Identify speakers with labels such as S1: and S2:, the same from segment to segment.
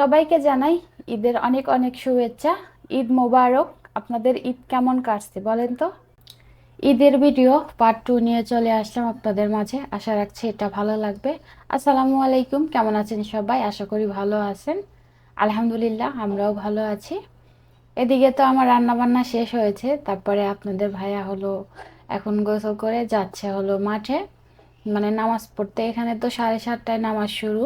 S1: সবাইকে জানাই ঈদের অনেক অনেক শুভেচ্ছা। ঈদ মোবারক। আপনাদের ঈদ কেমন কাটছে বলেন তো? ঈদের ভিডিও পার্ট টু নিয়ে চলে আসলাম আপনাদের মাঝে। আশা রাখছি এটা ভালো লাগবে। আসসালামু আলাইকুম। কেমন আছেন সবাই? আশা করি ভালো আছেন। আলহামদুলিল্লাহ, আমরাও ভালো আছি। এদিকে তো আমার রান্না বান্না শেষ হয়েছে। তারপরে আপনাদের ভাইয়া হলো এখন গোসল করে যাচ্ছে হলো মাঠে। মানে নামাজ পড়তে। এখানে তো সাড়ে সাতটায় নামাজ শুরু।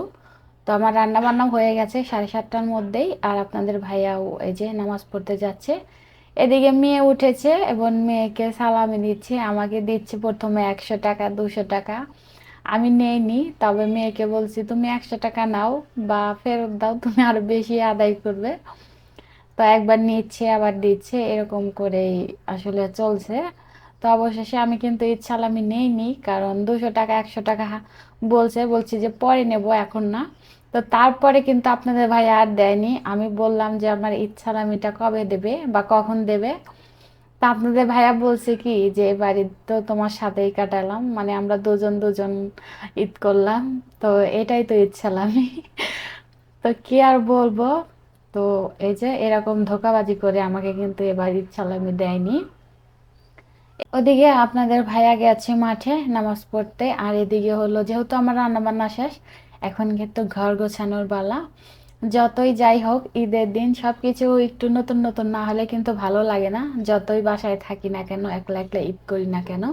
S1: তো আমার রান্না বান্না হয়ে গেছে সাড়ে সাতটার মধ্যেই, আর আপনাদের ভাইয়াও এই যে নামাজ পড়তে যাচ্ছে। এদিকে মেয়ে উঠেছে এবং মেয়েকে সালামি দিচ্ছে, আমাকে দিচ্ছে প্রথমে একশো টাকা, দুশো টাকা। আমি নেইনি, তবে মেয়েকে বলছি, তুমি একশো টাকা নাও বা ফেরত দাও, তুমি আরও বেশি আদায় করবে। তো একবার নিচ্ছে, আবার দিচ্ছে, এরকম করেই আসলে চলছে। তো অবশেষে আমি কিন্তু ঈদ সালামি নেইনি, কারণ দুশো টাকা, একশো টাকা বলছে, বলছি যে পরে নেব এখন না। তো তারপরে কিন্তু আপনাদের ভাই আর দেয়নি। আমি বললাম যে আমার ঈদ সালামিটা কবে দেবে বা কখন দেবে? তা আপনাদের ভাইয়া বলছে কি যে এবার তো তোমার সাথেই কাটালাম মানে আমরা দুজন দুজন ঈদ করলাম, তো এটাই তো ঈদ তো কি আর বলব? তো এই যে এরকম ধোকাবাজি করে আমাকে কিন্তু এবার ঈদ দেয়নি। ওদিকে আপনাদের ভাইয়া গেছে মাঠে নামাজ পড়তে, আর এদিকে হলো যেহেতু আমার রান্না বান্না শেষ, এখন কিন্তু ঘর গোছানোর পালা। যতই যাই হোক, ঈদের দিন সব কিছু একটু নতুন নতুন, না হলে কিন্তু ভালো লাগে না। যতই বাসায় থাকি না কেন, একলা একলা ঈদ করি না কেন,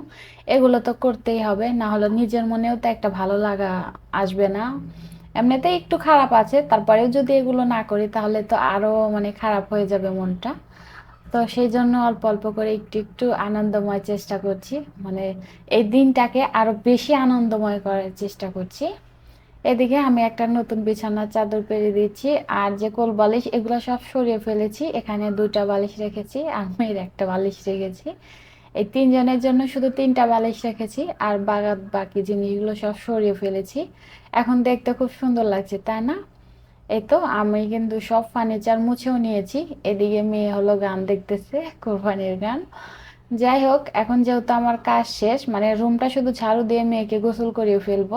S1: এগুলো তো করতেই হবে। না হলে নিজের মনেও তো একটা ভালো লাগা আসবে না। এমনিতে একটু খারাপ আছে, তারপরেও যদি এগুলো না করি, তাহলে তো আরও মানে খারাপ হয়ে যাবে মনটা। তো সেই জন্য অল্প অল্প করে একটু একটু আনন্দময় চেষ্টা করছি। মানে এই দিনটাকে আরও বেশি আনন্দময় করার চেষ্টা করছি। এদিকে আমি একটা নতুন বিছানার চাদর পেরে দিচ্ছি আর যে কোল বালিশ, এগুলো সব সরিয়ে ফেলেছি। এখানে দুটা বালিশ রেখেছি মেয়ের একটা বালিশ রেখেছি। এই তিনজনের জন্য শুধু তিনটা বালিশ রেখেছি আর বাগাত বাকি জিনিসগুলো সব সরিয়ে ফেলেছি। এখন দেখতে খুব সুন্দর লাগছে, তাই না? এই তো আমি কিন্তু সব ফার্নিচার মুছেও নিয়েছি। এদিকে মেয়ে হলো গান দেখতেছে, কোরবানির গান। যাই হোক, এখন যেহেতু আমার কাজ শেষ মানে রুমটা শুধু ঝাড়ু দিয়ে মেয়েকে গোসল করিয়ে ফেলব।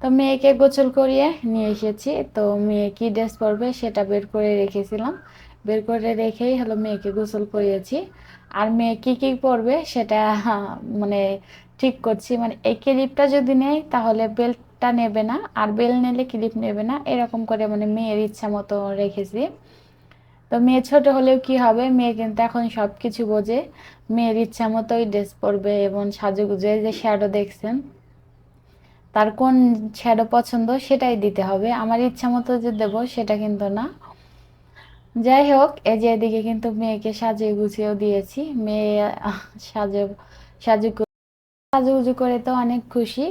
S1: তো মেয়েকে গোসল করিয়ে নিয়ে এসেছি। তো মেয়ে কি ড্রেস পরবে সেটা বের করে রেখেছিলাম। বের করে রেখেই হলো মেয়েকে গোসল করিয়েছি। আর মেয়ে কি কি পরবে সেটা মানে ঠিক করছি। মানে এই ক্লিপটা যদি নেই, তাহলে বেল্টটা নেবে না, আর বেল নিলে ক্লিপ নেবে না, এরকম করে মানে মেয়ের ইচ্ছা মতো রেখেছি। তো মেয়ে ছোট হলেও কি হবে, মেয়ে কিন্তু এখন সব কিছু বোঝে, মেয়ের ইচ্ছা মতোই ড্রেস পরবে এবং সাজুগুজু যে শ্যাডো দেখছেন, তার কোন শ্যাডো পছন্দ সেটাই দিতে হবে, আমার ইচ্ছা মতো যে দেবো সেটা কিন্তু না। যাই হোক, এই যে এদিকে কিন্তু মেয়েকে সাজিয়ে গুছিয়েও দিয়েছি, মেয়ে সাজু সাজু সাজুগুজু করে তো অনেক খুশি।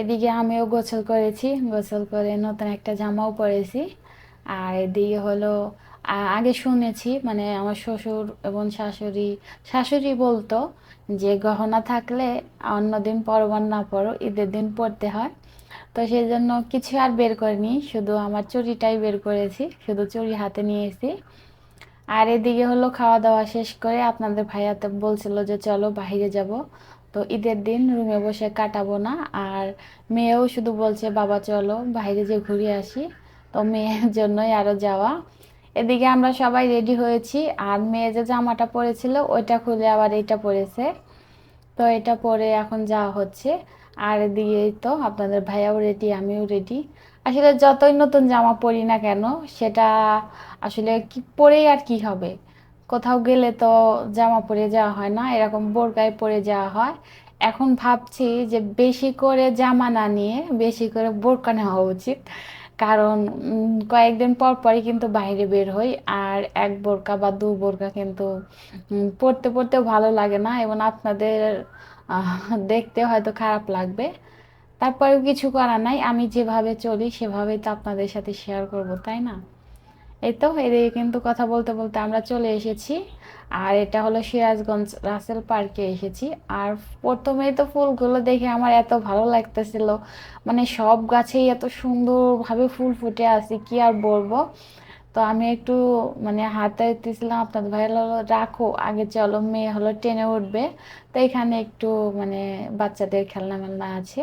S1: এদিকে আমিও গোসল করেছি। গোসল করে নতুন একটা জামাও পরেছি। আর এদিকে হলো আগে শুনেছি মানে আমার শ্বশুর এবং শাশুড়ি শাশুড়ি বলতো যে গহনা থাকলে অন্যদিন পরবার না পরো ঈদের দিন পরতে হয়। তো সেই জন্য কিছু আর বের করিনি, শুধু আমার চুরিটাই বের করেছি, শুধু চুরি হাতে নিয়েছি। আর এদিকে হলো খাওয়া দাওয়া শেষ করে আপনাদের ভাইয়া তো বলছিল যে চলো বাইরে যাব। তো ঈদের দিন রুমে বসে কাটাবো না। আর মেয়েও শুধু বলছে, বাবা, চলো, বাইরে যে ঘুরে আসি। তো মেয়ের জন্যই আরও যাওয়া। এদিকে আমরা সবাই রেডি হয়েছি। আর মেয়ে যে জামাটা পরেছিল, ওইটা খুলে আবার এইটা পরেছে। তো এটা পরে এখন যাওয়া হচ্ছে। আর এদিকে তো আপনাদের ভাইয়াও রেডি আমিও রেডি আসলে যতই নতুন জামা পরি না কেন, সেটা আসলে কি পরেই আর কি হবে? কোথাও গেলে তো জামা পরে যাওয়া হয় না, এরকম বোরকায় পরে যাওয়া হয়। এখন ভাবছি যে বেশি করে জামা না নিয়ে বেশি করে বোরকা নেওয়া উচিত। কারণ কয়েকদিন পর পরই কিন্তু বাইরে বের হই, আর এক বোরকা বা দু বোরকা কিন্তু পড়তে পড়তেও ভালো লাগে না। এবং আপনাদের দেখতে হয়তো খারাপ লাগবে। তারপরেও কিছু করার নাই, আমি যেভাবে চলি সেভাবেই তো আপনাদের সাথে শেয়ার করব, তাই না? এই তো, এদিকে কিন্তু কথা বলতে বলতে আমরা চলে এসেছি। আর এটা হলো সিরাজগঞ্জ রাসেল পার্কে এসেছি। আর প্রথমেই তো ফুলগুলো দেখে আমার এত ভালো লাগতেছিল। মানে সব গাছেই এত সুন্দরভাবে ফুল ফুটে আছে, কি আর বলব? তো আমি একটু মানে হাতে দিয়েছিলাম, আপনাদের ভাই হলো, রাখো, আগে চলো, মেয়ে হলো টেনে উঠবে। তো এখানে একটু মানে বাচ্চাদের খেলনা মেলনা আছে।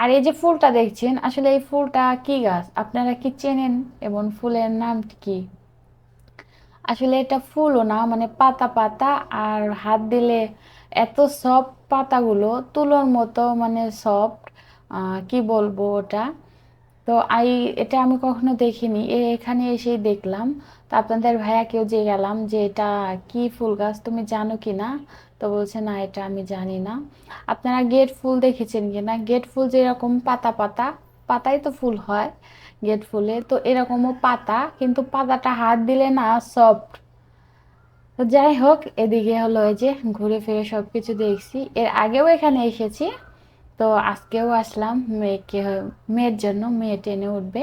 S1: আর এই যে ফুলটা দেখছেন, আসলে এই ফুলটা কি গাছ? আপনারা কি চেনেন? এবং ফুলের নাম কি? আসলে এটা ফুলও না মানে পাতা পাতা, আর হাত দিলে এত সফট পাতাগুলো, তুলোর মতো মানে সফট কি বলব ওটা? তো আই, এটা আমি কখনো দেখিনি। এ, এখানে এসেই দেখলাম। তো আপনাদের ভাইয়াকেও যে গেলাম যে এটা কি ফুল গাছ, তুমি জানো কি না? তো বলছে, না, এটা আমি জানি না। আপনারা গেট ফুল দেখেছেন কি না? গেট ফুল যেরকম পাতা পাতা পাতাই তো ফুল হয় গেট ফুলে, তো এরকমও পাতা, কিন্তু পাতাটা হাত দিলে না সফট তো যাই হোক, এদিকে হলো এই যে ঘুরে ফিরে সব কিছু দেখছি। এর আগেও এখানে এসেছি। তো আজকেও আসলাম মেয়েকে, মেয়ের জন্য, মেয়ে টেনে উঠবে।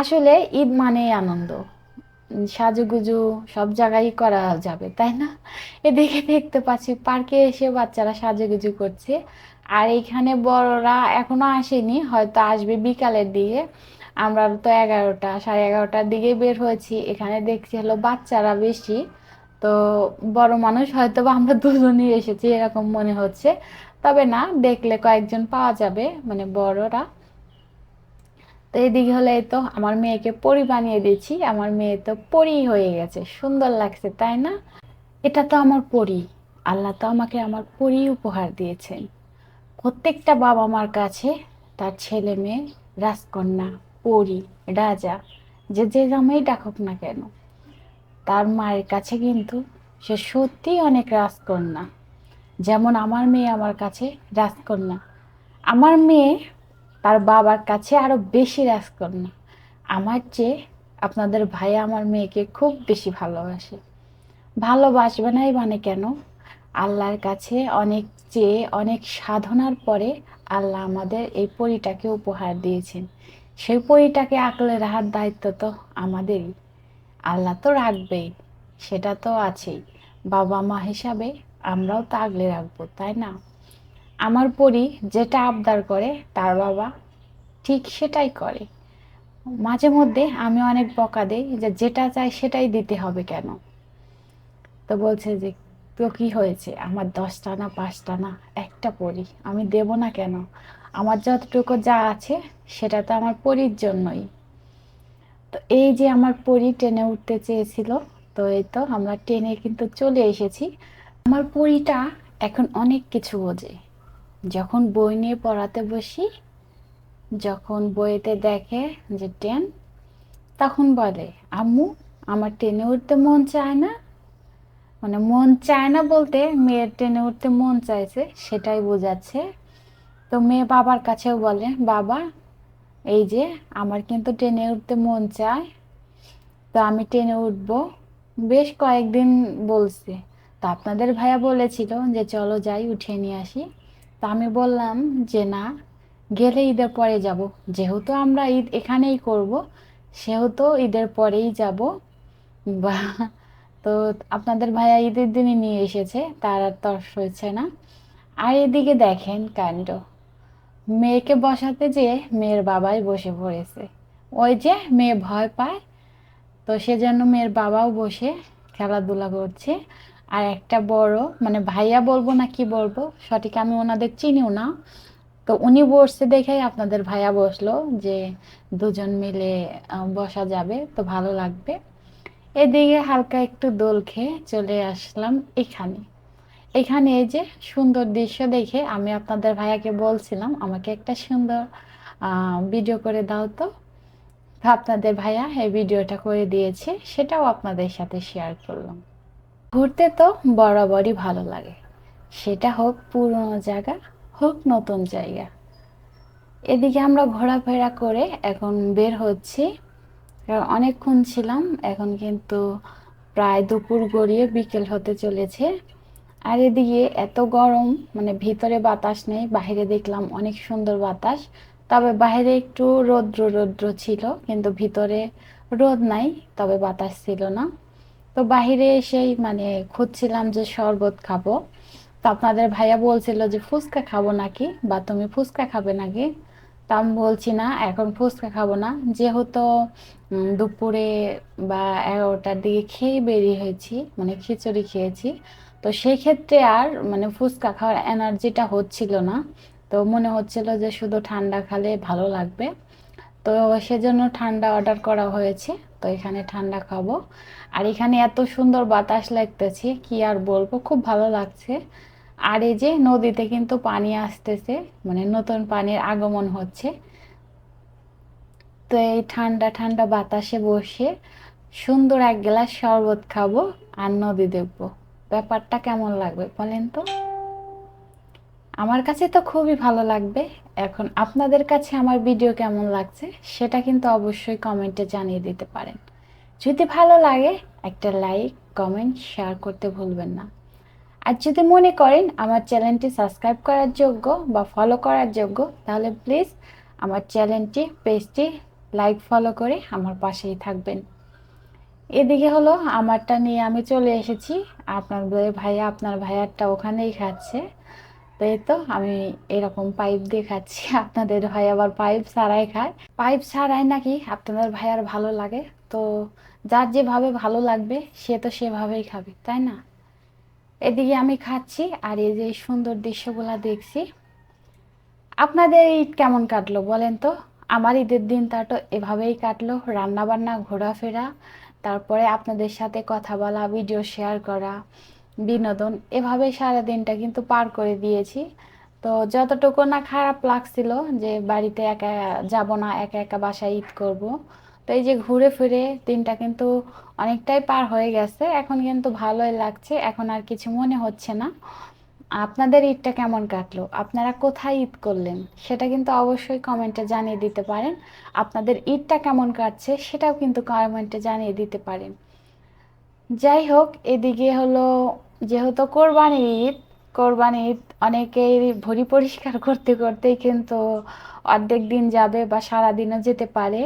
S1: আসলে ঈদ মানেই আনন্দ। সাজুগুজু সব জায়গায় করা যাবে, তাই না? এদিকে দেখতে পাচ্ছি পার্কে এসে বাচ্চারা সাজুগুজু করছে। আর এইখানে বড়রা এখনও আসেনি, হয়তো আসবে বিকালের দিকে। আমরা তো এগারোটা, সাড়ে এগারোটার দিকে বের হয়েছি। এখানে দেখছি হলো বাচ্চারা বেশি। তো বড় মানুষ হয়তো বা আমরা দুজনই এসেছি, এরকম মনে হচ্ছে। তবে না, দেখলে কয়েকজন পাওয়া যাবে মানে বড়রা। তো এদিকে হলে তো আমার মেয়েকে পরি বানিয়ে দিয়েছি আমার মেয়ে তো পরি হয়ে গেছে, সুন্দর লাগছে, তাই না? এটা তো আমার পরি, আল্লাহ তো আমাকে আমার পরি উপহার দিয়েছেন। প্রত্যেকটা বাবা মার কাছে তার ছেলে মেয়ে, রাজকন্যা, পরি, রাজা, যে যে জামাই ডাকুক না কেন, তার মায়ের কাছে কিন্তু সে সত্যি অনেক রাজকন্যা। যেমন আমার মেয়ে আমার কাছে রাজকন্যা। আমার মেয়ে তার বাবার কাছে আরও বেশি রাজকন্যা। আমার চেয়ে আপনাদের ভাই আমার মেয়েকে খুব বেশি ভালোবাসে। ভালোবাসবে নাই মানে কেন? আল্লাহর কাছে অনেক চেয়ে, অনেক সাধনার পরে আল্লাহ আমাদের এই পরিটাকে উপহার দিয়েছেন। সেই পরিটাকে আঁকলে রাখার দায়িত্ব তো আমাদেরই। আল্লাহ তো রাখবেই, সেটা তো আছেই। বাবা মা হিসাবে আমরাও তো আগলে রাখব, তাই না? আমার পরি যেটা আবদার করে, তার বাবা ঠিক সেটাই করে। মাঝে মধ্যে আমি অনেক বকা দিই যে যেটা চাই সেটাই দিতে হবে কেন? তো বলছে যে, তো কী হয়েছে? আমার দশটা না পাঁচটা না? একটা পরি, আমি দেব না কেন? আমার যতটুকু যা আছে, সেটা তো আমার পরির জন্যই। তো এই যে আমার পরি টেনে উঠতে চেয়েছিল, তো এই তো আমরা টেনে কিন্তু চলে এসেছি। আমার পরিটা এখন অনেক কিছু বোঝে। যখন বই নিয়ে পড়াতে বসি, যখন বইতে দেখে যে ট্রেন তখন বলে, আম্মু, আমার ট্রেনে উঠতে মন চায় না। মানে মন চায় না বলতে মেয়ের ট্রেনে উঠতে মন চাইছে, সেটাই বোঝাচ্ছে। তো মেয়ে বাবার কাছেও বলে, বাবা, এই যে, আমার কিন্তু ট্রেনে উঠতে মন চায়। তো আমি ট্রেনে উঠবো। বেশ কয়েকদিন বলছে। তো আপনাদের ভাইয়া বলেছিল যে, চলো যাই উঠে নিয়ে আসি। তো আমি বললাম যে, না, গেলে ঈদের পরে যাব। যেহেতু আমরা ঈদ এখানেই করব, সেহেতু ঈদের পরেই যাব। বা, তো আপনাদের ভাইয়া ঈদের দিনে নিয়ে এসেছে, তার আর তর্স হয়েছে না। আর এদিকে দেখেন কাণ্ড। মেয়েকে বসাতে যেয়ে মেয়ের বাবাই বসে পড়েছে। ওই যে মেয়ে ভয় পায়, তো সেজন্য মেয়ের বাবাও বসে খেলাধুলা করছে। আর একটা বড় মানে ভাইয়া বলব না কি বলব, সঠিক আমি ওনাদের চিনিও না। তো উনি বসছে দেখেই আপনাদের ভাইয়া বসল যে দুজন মিলে বসা যাবে, তো ভালো লাগবে। এদিকে হালকা একটু দোল খেয়ে চলে আসলাম এখানে। এখানে এই যে সুন্দর দৃশ্য দেখে আমি আপনাদের ভাইয়াকে বলছিলাম, আমাকে একটা সুন্দর ভিডিও করে দাও তো। আপনাদের ভাইয়া এই ভিডিওটা করে দিয়েছে, সেটাও আপনাদের সাথে শেয়ার করলাম। ঘুরতে তো বরাবরই ভালো লাগে। সেটা হোক পুরনো জায়গা, হোক নতুন জায়গা। এদিকে আমরা ঘোরাফেরা করে এখন বের হচ্ছি। অনেকক্ষণ ছিলাম, এখন কিন্তু প্রায় দুপুর গড়িয়ে বিকেল হতে চলেছে। আর এদিকে এত গরম মানে ভিতরে বাতাস নেই, বাইরে দেখলাম অনেক সুন্দর বাতাস। তবে বাইরে একটু রৌদ্র রৌদ্র ছিল, কিন্তু ভিতরে রোদ নাই, তবে বাতাস ছিল না। তো বাহিরে এসেই মানে খুঁজছিলাম যে শরবত খাব। তো আপনাদের ভাইয়া বলছিল যে, ফুচকা খাব নাকি? বা তুমি ফুচকা খাবে নাকি? তা আমি বলছি, না, এখন ফুচকা খাব না। যেহেতু দুপুরে বা এগারোটার দিকে খেয়ে বেরিয়ে হয়েছি মানে খিচুড়ি খেয়েছি, তো সেই ক্ষেত্রে আর মানে ফুচকা খাওয়ার এনার্জিটা হচ্ছিল না। তো মনে হচ্ছিল যে, শুধু ঠান্ডা খালে ভালো লাগবে। তো সেজন্য ঠান্ডা অর্ডার করা হয়েছে। তো এখানে ঠান্ডা খাব। আর এখানে এত সুন্দর বাতাস লাগতেছে, কি আর বলব? খুব ভালো লাগছে। আর এই যে নদীতে কিন্তু পানি আসতেছে মানে নতুন পানির আগমন হচ্ছে। তো এই ঠান্ডা ঠান্ডা বাতাসে বসে সুন্দর এক গ্লাস শরবত খাব আর নদী দেখব। ব্যাপারটা কেমন লাগবে বলেন তো? আমার কাছে তো খুবই ভালো লাগবে। এখন আপনাদের কাছে আমার ভিডিও কেমন লাগছে, সেটা কিন্তু অবশ্যই কমেন্টে জানিয়ে দিতে পারেন। যদি ভালো লাগে, একটা লাইক কমেন্ট শেয়ার করতে ভুলবেন না। আর যদি মনে করেন আমার চ্যানেলটি সাবস্ক্রাইব করার যোগ্য বা ফলো করার যোগ্য, তাহলে প্লিজ আমার চ্যানেলটি পেজটি লাইক ফলো করে আমার পাশেই থাকবেন। এদিকে হলো আমারটা নিয়ে আমি চলে এসেছি। আপনার ভাইয়া, আপনার ভাইয়ারটা ওখানেই খাচ্ছে। তো এই তো? আমি এরকম পাইপ দিয়ে খাচ্ছি আপনাদের ভাই আবার পাইপ ছাড়াই খায়। পাইপ ছাড়াই নাকি? আপনাদের ভাইয়ার ভালো লাগে। তো যার যেভাবে ভালো লাগবে, সে তো সেভাবেই খাবে, তাই না? এদিকে আমি খাচ্ছি আর এই যে সুন্দর দৃশ্যগুলা দেখছি। আপনাদের ঈদ কেমন কাটলো বলেন তো? আমার ঈদের দিনটা তো এভাবেই কাটলো। রান্না বান্না ঘোরাফেরা, তারপরে আপনাদের সাথে কথা বলা ভিডিও শেয়ার করা। বিনোদন, এভাবে সারা দিনটা কিন্তু পার করে দিয়েছি। তো যতটুকু না খারাপ লাগছিল যে বাড়িতে একা যাব না, একা একা বাসায় ঈদ করব, তো এই যে ঘুরে ফিরে দিনটা কিন্তু অনেকটাই পার হয়ে গেছে। এখন কিন্তু ভালোই লাগছে, এখন আর কিছু মনে হচ্ছে না। আপনাদের ঈদটা কেমন কাটলো? আপনারা কোথায় ঈদ করলেন? সেটা কিন্তু অবশ্যই কমেন্টে জানিয়ে দিতে পারেন। আপনাদের ঈদটা কেমন কাটছে সেটাও কিন্তু কমেন্টে জানিয়ে দিতে পারেন। যাই হোক, এদিকে হলো যেহেতু কোরবানির ঈদ কোরবানি ঈদ অনেকেই ভরি পরিষ্কার করতে করতেই কিন্তু অর্ধেক দিন যাবে বা সারা দিনও যেতে পারে।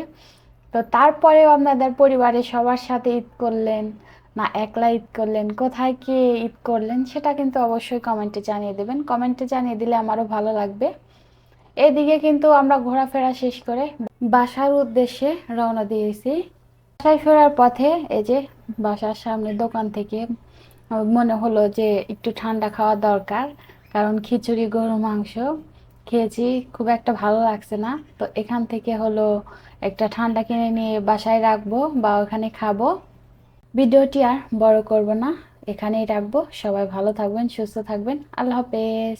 S1: তো তারপরেও আপনাদের পরিবারের সবার সাথে ঈদ করলেন না একলা ঈদ করলেন, কোথায় কি ঈদ করলেন সেটা কিন্তু অবশ্যই কমেন্টে জানিয়ে দেবেন। কমেন্টে জানিয়ে দিলে আমারও ভালো লাগবে। এদিকে কিন্তু আমরা ঘোরাফেরা শেষ করে বাসার উদ্দেশ্যে রওনা দিয়েছি। বাসায় ফেরার পথে এই যে বাসার সামনে দোকান থেকে মনে হলো যে একটু ঠান্ডা খাওয়া দরকার, কারণ খিচুড়ি গরু মাংস খেয়েছি, খুব একটা ভালো লাগছে না। তো এখান থেকে হলো একটা ঠান্ডা কিনে নিয়ে বাসায় রাখব বা ওখানে খাব। ভিডিওটি আর বড় করব না, এখানেই রাখব। সবাই ভালো থাকবেন, সুস্থ থাকবেন। আল্লাহ হাফেজ।